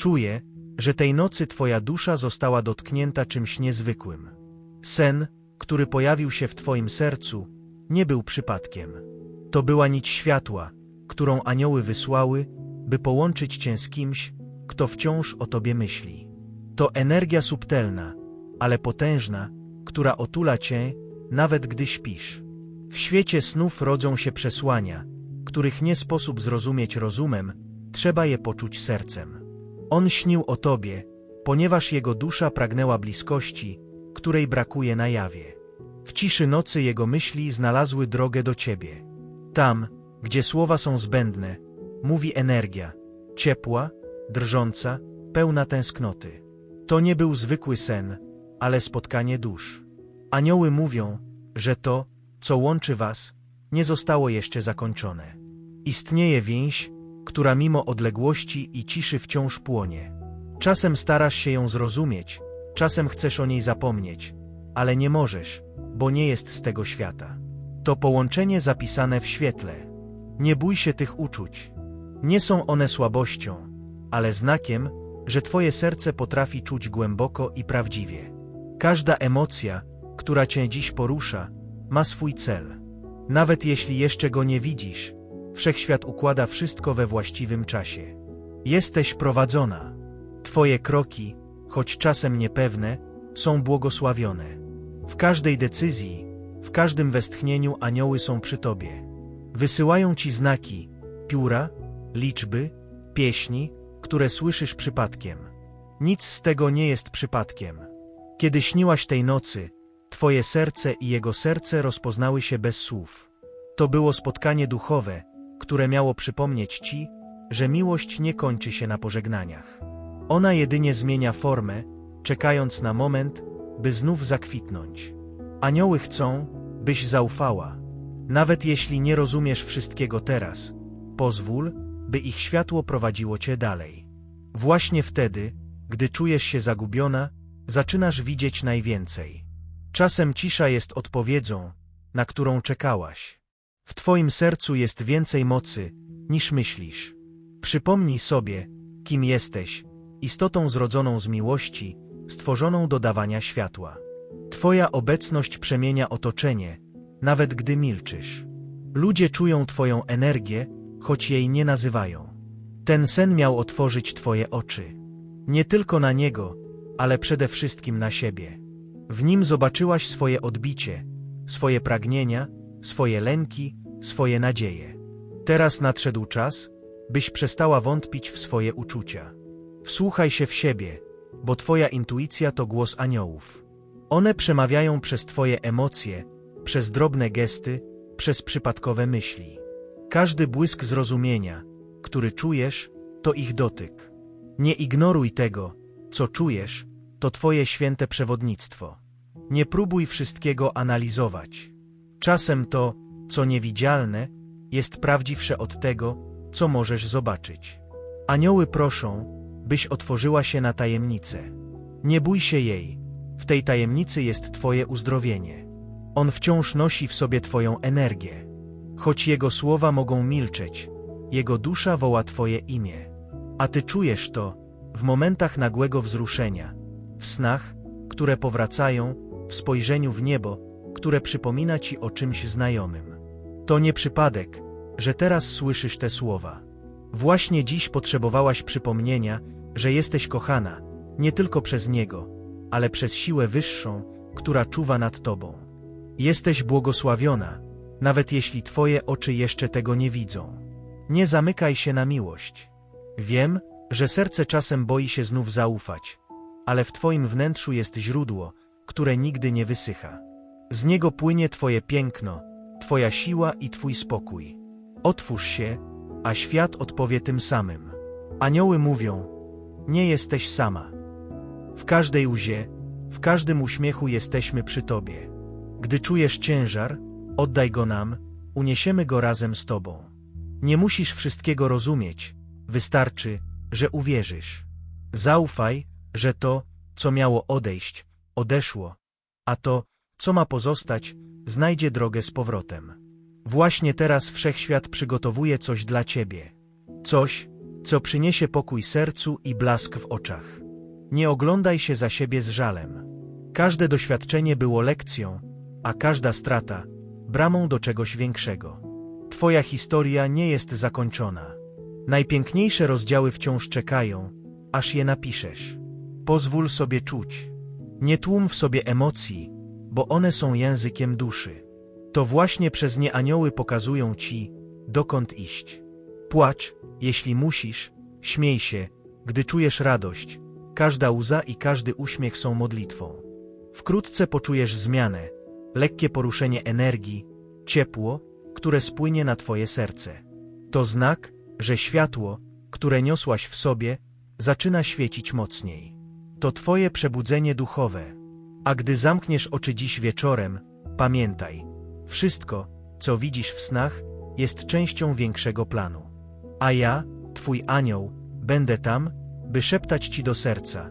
Czuję, że tej nocy twoja dusza została dotknięta czymś niezwykłym. Sen, który pojawił się w twoim sercu, nie był przypadkiem. To była nić światła, którą anioły wysłały, by połączyć cię z kimś, kto wciąż o tobie myśli. To energia subtelna, ale potężna, która otula cię, nawet gdy śpisz. W świecie snów rodzą się przesłania, których nie sposób zrozumieć rozumem, trzeba je poczuć sercem. On śnił o tobie, ponieważ jego dusza pragnęła bliskości, której brakuje na jawie. W ciszy nocy jego myśli znalazły drogę do ciebie. Tam, gdzie słowa są zbędne, mówi energia, ciepła, drżąca, pełna tęsknoty. To nie był zwykły sen, ale spotkanie dusz. Anioły mówią, że to, co łączy was, nie zostało jeszcze zakończone. Istnieje więź, która mimo odległości i ciszy wciąż płonie. Czasem starasz się ją zrozumieć, czasem chcesz o niej zapomnieć, ale nie możesz, bo nie jest z tego świata. To połączenie zapisane w świetle. Nie bój się tych uczuć. Nie są one słabością, ale znakiem, że Twoje serce potrafi czuć głęboko i prawdziwie. Każda emocja, która Cię dziś porusza, ma swój cel. Nawet jeśli jeszcze go nie widzisz, wszechświat układa wszystko we właściwym czasie. Jesteś prowadzona. Twoje kroki, choć czasem niepewne, są błogosławione. W każdej decyzji, w każdym westchnieniu anioły są przy Tobie. Wysyłają Ci znaki, pióra, liczby, pieśni, które słyszysz przypadkiem. Nic z tego nie jest przypadkiem. Kiedy śniłaś tej nocy, Twoje serce i jego serce rozpoznały się bez słów. To było spotkanie duchowe, które miało przypomnieć Ci, że miłość nie kończy się na pożegnaniach. Ona jedynie zmienia formę, czekając na moment, by znów zakwitnąć. Anioły chcą, byś zaufała. Nawet jeśli nie rozumiesz wszystkiego teraz, pozwól, by ich światło prowadziło cię dalej. Właśnie wtedy, gdy czujesz się zagubiona, zaczynasz widzieć najwięcej. Czasem cisza jest odpowiedzią, na którą czekałaś. W twoim sercu jest więcej mocy, niż myślisz. Przypomnij sobie, kim jesteś, istotą zrodzoną z miłości, stworzoną do dawania światła. Twoja obecność przemienia otoczenie, nawet gdy milczysz. Ludzie czują Twoją energię, choć jej nie nazywają. Ten sen miał otworzyć Twoje oczy. Nie tylko na niego, ale przede wszystkim na siebie. W nim zobaczyłaś swoje odbicie, swoje pragnienia, swoje lęki, swoje nadzieje. Teraz nadszedł czas, byś przestała wątpić w swoje uczucia. Wsłuchaj się w siebie, bo Twoja intuicja to głos aniołów. One przemawiają przez Twoje emocje, przez drobne gesty, przez przypadkowe myśli. Każdy błysk zrozumienia, który czujesz, to ich dotyk. Nie ignoruj tego, co czujesz, to Twoje święte przewodnictwo. Nie próbuj wszystkiego analizować. Czasem to, co niewidzialne, jest prawdziwsze od tego, co możesz zobaczyć. Anioły proszą, byś otworzyła się na tajemnicę. Nie bój się jej, w tej tajemnicy jest Twoje uzdrowienie. On wciąż nosi w sobie Twoją energię. Choć Jego słowa mogą milczeć, Jego dusza woła Twoje imię. A Ty czujesz to w momentach nagłego wzruszenia, w snach, które powracają, w spojrzeniu w niebo, które przypomina Ci o czymś znajomym. To nie przypadek, że teraz słyszysz te słowa. Właśnie dziś potrzebowałaś przypomnienia, że jesteś kochana, nie tylko przez Niego, ale przez siłę wyższą, która czuwa nad Tobą. Jesteś błogosławiona, nawet jeśli Twoje oczy jeszcze tego nie widzą. Nie zamykaj się na miłość. Wiem, że serce czasem boi się znów zaufać, ale w Twoim wnętrzu jest źródło, które nigdy nie wysycha. Z niego płynie Twoje piękno, Twoja siła i Twój spokój. Otwórz się, a świat odpowie tym samym. Anioły mówią, nie jesteś sama. W każdej łzie, w każdym uśmiechu jesteśmy przy Tobie. Gdy czujesz ciężar, oddaj go nam, uniesiemy go razem z Tobą. Nie musisz wszystkiego rozumieć, wystarczy, że uwierzysz. Zaufaj, że to, co miało odejść, odeszło, a to, co ma pozostać, znajdzie drogę z powrotem. Właśnie teraz wszechświat przygotowuje coś dla Ciebie. Coś, co przyniesie pokój sercu i blask w oczach. Nie oglądaj się za siebie z żalem. Każde doświadczenie było lekcją, a każda strata bramą do czegoś większego. Twoja historia nie jest zakończona. Najpiękniejsze rozdziały wciąż czekają, aż je napiszesz. Pozwól sobie czuć. Nie tłum w sobie emocji, bo one są językiem duszy. To właśnie przez nie anioły pokazują ci, dokąd iść. Płacz, jeśli musisz, śmiej się, gdy czujesz radość. Każda łza i każdy uśmiech są modlitwą. Wkrótce poczujesz zmianę, lekkie poruszenie energii, ciepło, które spłynie na twoje serce. To znak, że światło, które niosłaś w sobie, zaczyna świecić mocniej. To twoje przebudzenie duchowe. A gdy zamkniesz oczy dziś wieczorem, pamiętaj, wszystko, co widzisz w snach, jest częścią większego planu. A ja, twój anioł, będę tam, by szeptać ci do serca.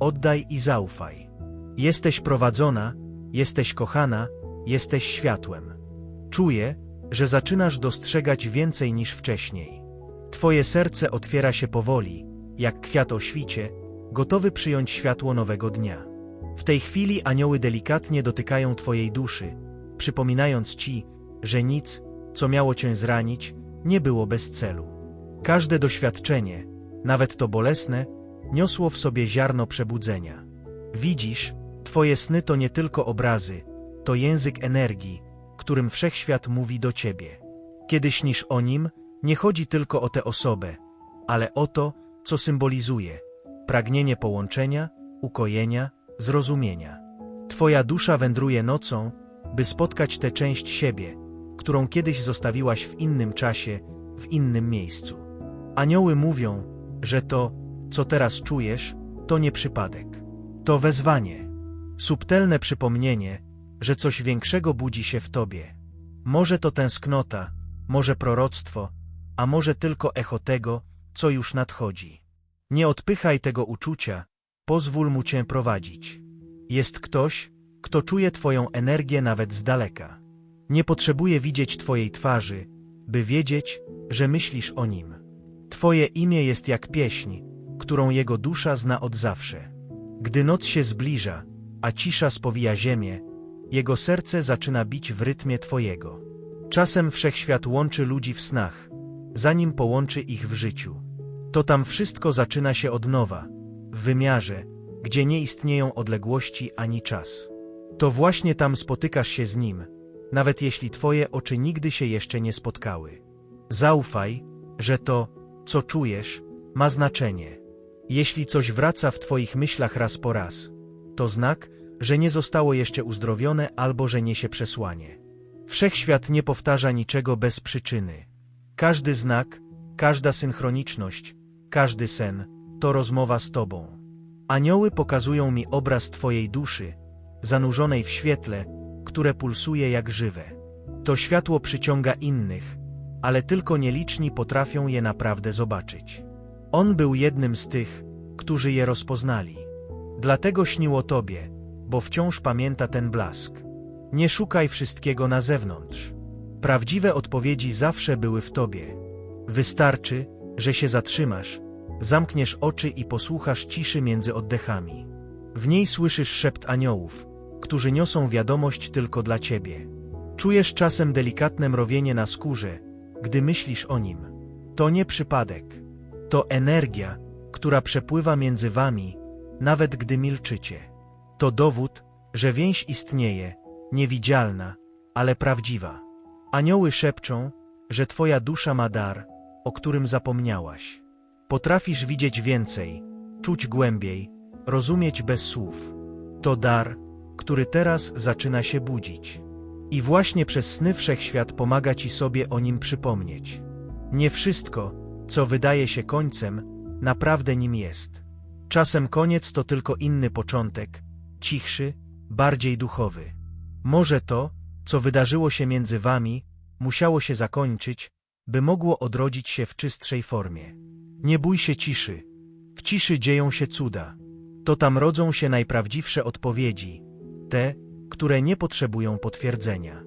Oddaj i zaufaj. Jesteś prowadzona, jesteś kochana, jesteś światłem. Czuję, że zaczynasz dostrzegać więcej niż wcześniej. Twoje serce otwiera się powoli, jak kwiat o świcie, gotowy przyjąć światło nowego dnia. W tej chwili anioły delikatnie dotykają Twojej duszy, przypominając Ci, że nic, co miało Cię zranić, nie było bez celu. Każde doświadczenie, nawet to bolesne, niosło w sobie ziarno przebudzenia. Widzisz, Twoje sny to nie tylko obrazy, to język energii, którym wszechświat mówi do Ciebie. Kiedy śnisz o nim, nie chodzi tylko o tę osobę, ale o to, co symbolizuje pragnienie połączenia, ukojenia, zrozumienia. Twoja dusza wędruje nocą, by spotkać tę część siebie, którą kiedyś zostawiłaś w innym czasie, w innym miejscu. Anioły mówią, że to, co teraz czujesz, to nie przypadek. To wezwanie. Subtelne przypomnienie, że coś większego budzi się w tobie. Może to tęsknota, może proroctwo, a może tylko echo tego, co już nadchodzi. Nie odpychaj tego uczucia, pozwól mu cię prowadzić. Jest ktoś, kto czuje twoją energię nawet z daleka. Nie potrzebuje widzieć twojej twarzy, by wiedzieć, że myślisz o nim. Twoje imię jest jak pieśń, którą jego dusza zna od zawsze. Gdy noc się zbliża, a cisza spowija ziemię, jego serce zaczyna bić w rytmie Twojego. Czasem wszechświat łączy ludzi w snach, zanim połączy ich w życiu. To tam wszystko zaczyna się od nowa, w wymiarze, gdzie nie istnieją odległości ani czas. To właśnie tam spotykasz się z nim, nawet jeśli Twoje oczy nigdy się jeszcze nie spotkały. Zaufaj, że to, co czujesz, ma znaczenie. Jeśli coś wraca w Twoich myślach raz po raz, to znak, że nie zostało jeszcze uzdrowione albo że niesie przesłanie. Wszechświat nie powtarza niczego bez przyczyny. Każdy znak, każda synchroniczność, każdy sen to rozmowa z Tobą. Anioły pokazują mi obraz Twojej duszy, zanurzonej w świetle, które pulsuje jak żywe. To światło przyciąga innych, ale tylko nieliczni potrafią je naprawdę zobaczyć. On był jednym z tych, którzy je rozpoznali. Dlatego śnił o Tobie, bo wciąż pamięta ten blask. Nie szukaj wszystkiego na zewnątrz. Prawdziwe odpowiedzi zawsze były w tobie. Wystarczy, że się zatrzymasz, zamkniesz oczy i posłuchasz ciszy między oddechami. W niej słyszysz szept aniołów, którzy niosą wiadomość tylko dla ciebie. Czujesz czasem delikatne mrowienie na skórze, gdy myślisz o nim. To nie przypadek. To energia, która przepływa między wami, nawet gdy milczycie. To dowód, że więź istnieje, niewidzialna, ale prawdziwa. Anioły szepczą, że twoja dusza ma dar, o którym zapomniałaś. Potrafisz widzieć więcej, czuć głębiej, rozumieć bez słów. To dar, który teraz zaczyna się budzić. I właśnie przez sny wszechświat pomaga ci sobie o nim przypomnieć. Nie wszystko, co wydaje się końcem, naprawdę nim jest. Czasem koniec to tylko inny początek, cichszy, bardziej duchowy. Może to, co wydarzyło się między wami, musiało się zakończyć, by mogło odrodzić się w czystszej formie. Nie bój się ciszy. W ciszy dzieją się cuda. To tam rodzą się najprawdziwsze odpowiedzi, te, które nie potrzebują potwierdzenia.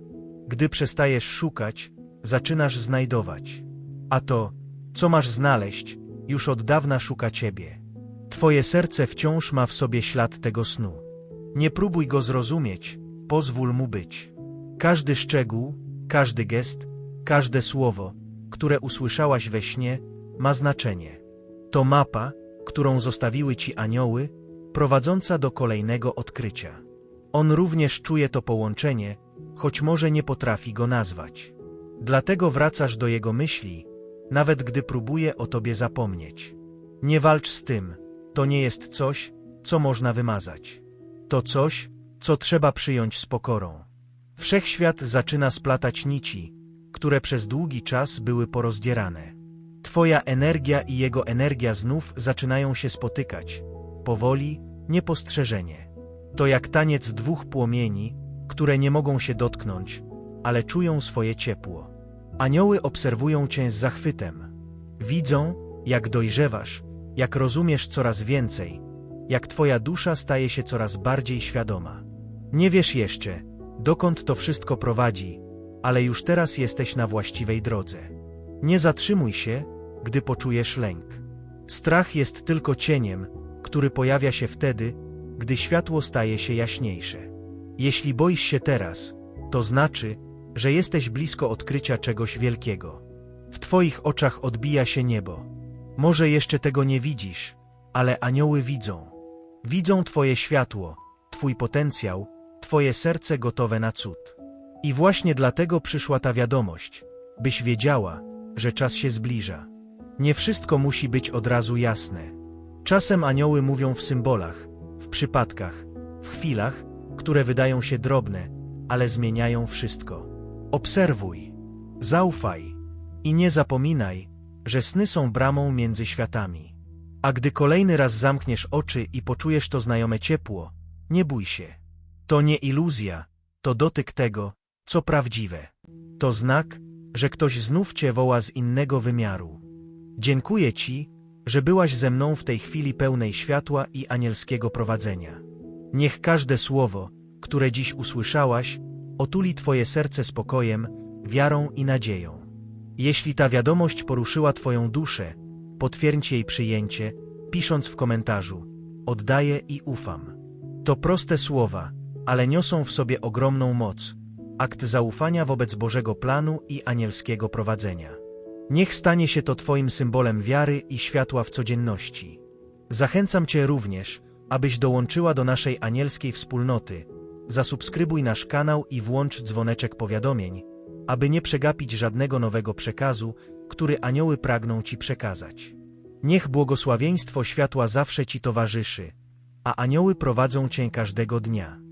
Gdy przestajesz szukać, zaczynasz znajdować. A to, co masz znaleźć, już od dawna szuka ciebie. Twoje serce wciąż ma w sobie ślad tego snu. Nie próbuj go zrozumieć, pozwól mu być. Każdy szczegół, każdy gest, każde słowo, które usłyszałaś we śnie, ma znaczenie. To mapa, którą zostawiły ci anioły, prowadząca do kolejnego odkrycia. On również czuje to połączenie, choć może nie potrafi go nazwać. Dlatego wracasz do jego myśli, nawet gdy próbuje o tobie zapomnieć. Nie walcz z tym, to nie jest coś, co można wymazać. To coś, co trzeba przyjąć z pokorą. Wszechświat zaczyna splatać nici, które przez długi czas były porozdzierane. Twoja energia i jego energia znów zaczynają się spotykać, powoli, niepostrzeżenie. To jak taniec dwóch płomieni, które nie mogą się dotknąć, ale czują swoje ciepło. Anioły obserwują cię z zachwytem. Widzą, jak dojrzewasz, jak rozumiesz coraz więcej, jak twoja dusza staje się coraz bardziej świadoma. Nie wiesz jeszcze, dokąd to wszystko prowadzi, ale już teraz jesteś na właściwej drodze. Nie zatrzymuj się, gdy poczujesz lęk. Strach jest tylko cieniem, który pojawia się wtedy, gdy światło staje się jaśniejsze. Jeśli boisz się teraz, to znaczy, że jesteś blisko odkrycia czegoś wielkiego. W Twoich oczach odbija się niebo. Może jeszcze tego nie widzisz, ale anioły widzą. Widzą Twoje światło, Twój potencjał, Twoje serce gotowe na cud. I właśnie dlatego przyszła ta wiadomość, byś wiedziała, że czas się zbliża. Nie wszystko musi być od razu jasne. Czasem anioły mówią w symbolach, w przypadkach, w chwilach, które wydają się drobne, ale zmieniają wszystko. Obserwuj, zaufaj i nie zapominaj, że sny są bramą między światami. A gdy kolejny raz zamkniesz oczy i poczujesz to znajome ciepło, nie bój się. To nie iluzja, to dotyk tego, co prawdziwe. To znak, że ktoś znów cię woła z innego wymiaru. Dziękuję ci, że byłaś ze mną w tej chwili pełnej światła i anielskiego prowadzenia. Niech każde słowo, które dziś usłyszałaś, otuli twoje serce spokojem, wiarą i nadzieją. Jeśli ta wiadomość poruszyła twoją duszę, potwierdź jej przyjęcie, pisząc w komentarzu Oddaję i ufam. To proste słowa, ale niosą w sobie ogromną moc, akt zaufania wobec Bożego planu i anielskiego prowadzenia. Niech stanie się to Twoim symbolem wiary i światła w codzienności. Zachęcam Cię również, abyś dołączyła do naszej anielskiej wspólnoty. Zasubskrybuj nasz kanał i włącz dzwoneczek powiadomień, aby nie przegapić żadnego nowego przekazu, który anioły pragną Ci przekazać. Niech błogosławieństwo światła zawsze Ci towarzyszy, a anioły prowadzą Cię każdego dnia.